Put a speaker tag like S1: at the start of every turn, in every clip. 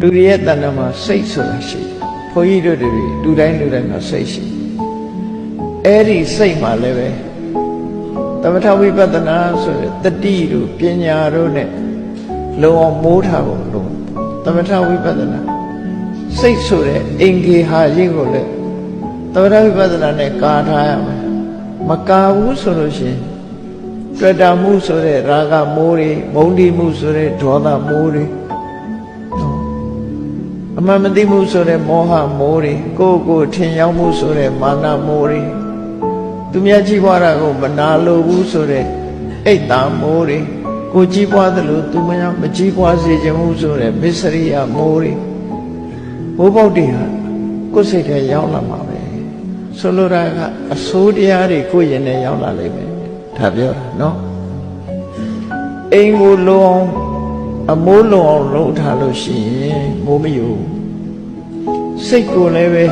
S1: လူတွေရဲ့တဏ္ဍာမှာစိတ်ဆိုတာရှိတယ်ဘုန်းကြီးတို့တွေလူတိုင်းလူတိုင်းမှာစိတ်ရှိတယ်အဲ့ဒီစိတ်မှာလည်းပဲသမထဝိပဿနာဆိုတဲ့တတိတို့ပညာတို့ ਨੇ လုံအောင်မိုးထားဖို့လို့သမထဝိပဿနာစိတ်ဆိုတဲ့အင်္ဂေဟာရင်းကိုလည်းသမထဝိပဿနာနဲ့ကာထားရမယ်မကာဘူးဆိုလို့ရှိရင်တွေ့တာမှုဆိုတဲ့ရာဂမိုးတွေမုန်းတိမှုဆိုတဲ့ဒေါသမိုးတွေနော် အမှန်မသိမှုဆိုတဲ့မောဟမိုးတွေကိုယ့်ကိုယ်ထင်ရောက်မှုဆိုတဲ့မာနမိုးတွေသူများကြည့်ပွားတာကိုမနာလိုဘူးဆိုတဲ့အိတ်တာမိုးတွေကိုကြည့်ပွားသလိုသူများမကြည့်ပွားစေခြင်းမှုဆိုတဲ့မစ္စရိယမိုးတွေဘိုးပေါက်တွေဟာကိုယ်စိတ်ထဲရောက်လာမှာပဲဆိုလိုတာကအဆိုးတရားတွေကိုယ်ရင်ထဲရောက်လာလိမ့်မယ်ဒါပြောတာနော်အိမ်ကိုလုံအောင် အမိုးလုံအောင်လုပ်ထားလို့ရှိရင်မိုးမယူစိတ်ကိုလည်းပဲ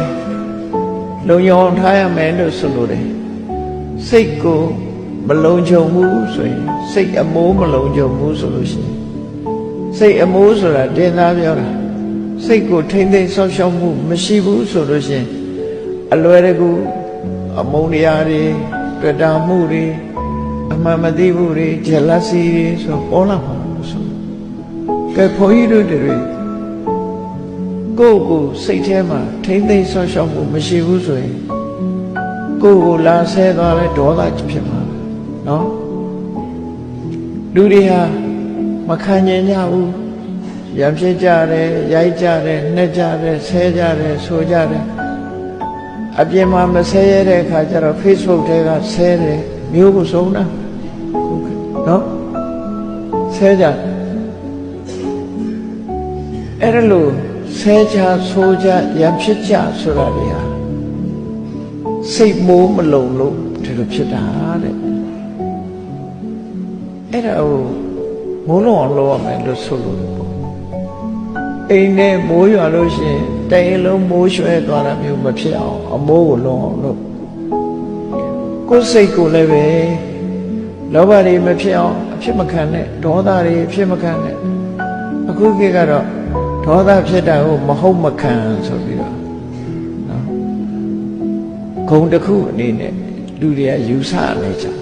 S1: လုံယုံထားရမယ်လို့ဆိုလိုတယ်စိတ်ကိုမလုံခြုံဘူးဆိုရင်စိတ်အမိုးမလုံခြုံဘူးဆိုလို့ရှိရင်စိတ်အမိုးဆိုတာတင်သားပြောတာစိတ်ကိုထိမ့်သိမ့်ဆောက်ရှောက်မှုမရှိဘူးဆိုလို့ရှိရင်အလွယ်တကူအမုန်းတရားတွေတွေ့တာမှုတွေအမှန်မသိမှုတွေ jealousy တွေဆိုပေါ်လာမှာလို့ဆို ကဲခွန်ကြီးတို့တွေကိုယ့်ကိုစိတ်ထဲမှာထိမ့်သိမ့်ဆောက်ရှောက်မှုမရှိဘူးဆိုရင်ကိုယ့်ကိုလာဆဲသွားတဲ့ဒေါသဖြစ်မှာနော်လူတွေဟာမခံကျင်ကြဘူးရံဖြစ်ကြတယ်ရိုက်ကြတယ်နှက်ကြတယ်ဆဲကြတယ်ဆိုကြတယ်အပြင်မှာမဆဲရတဲ့အခါကျတော့ Facebook ထဲကဆဲတယ်မျိုးကိုဆုံးတာနော်ဆဲကြ အဲ့ဒါလို့ဆဲကြဆိုကြရံဖြစ်ကြဆိုတာတွေဟာစိတ်မိုးမလုံလို့ဒီလိုဖြစ်တာတဲ့အဲ့ဒါကိုမိုးလုံအောင်လုပ်ရမယ်လို့ဆိုလို့ပေါ့အိမ်နဲ့မိုးရွာလို့ရှိရင်တအိမ်လုံးမိုးရွှဲသွားတာမျိုးမဖြစ်အောင်အမိုးကိုလုံအောင်လုပ်ကိုယ်စိတ်ကိုလည်းပဲလောဘတွေမဖြစ်အောင်အဖြစ်မခံနဲ့ဒေါသတွေအဖြစ်မခံနဲ့အခုခေတ်ကတော့ ဒေါသဖြစ်တာကိုမဟုတ်မခံဆိုပြီးတော့နော်ဂုံတစ်ခုအနေနဲ့လူတွေကယူဆနေကြတယ်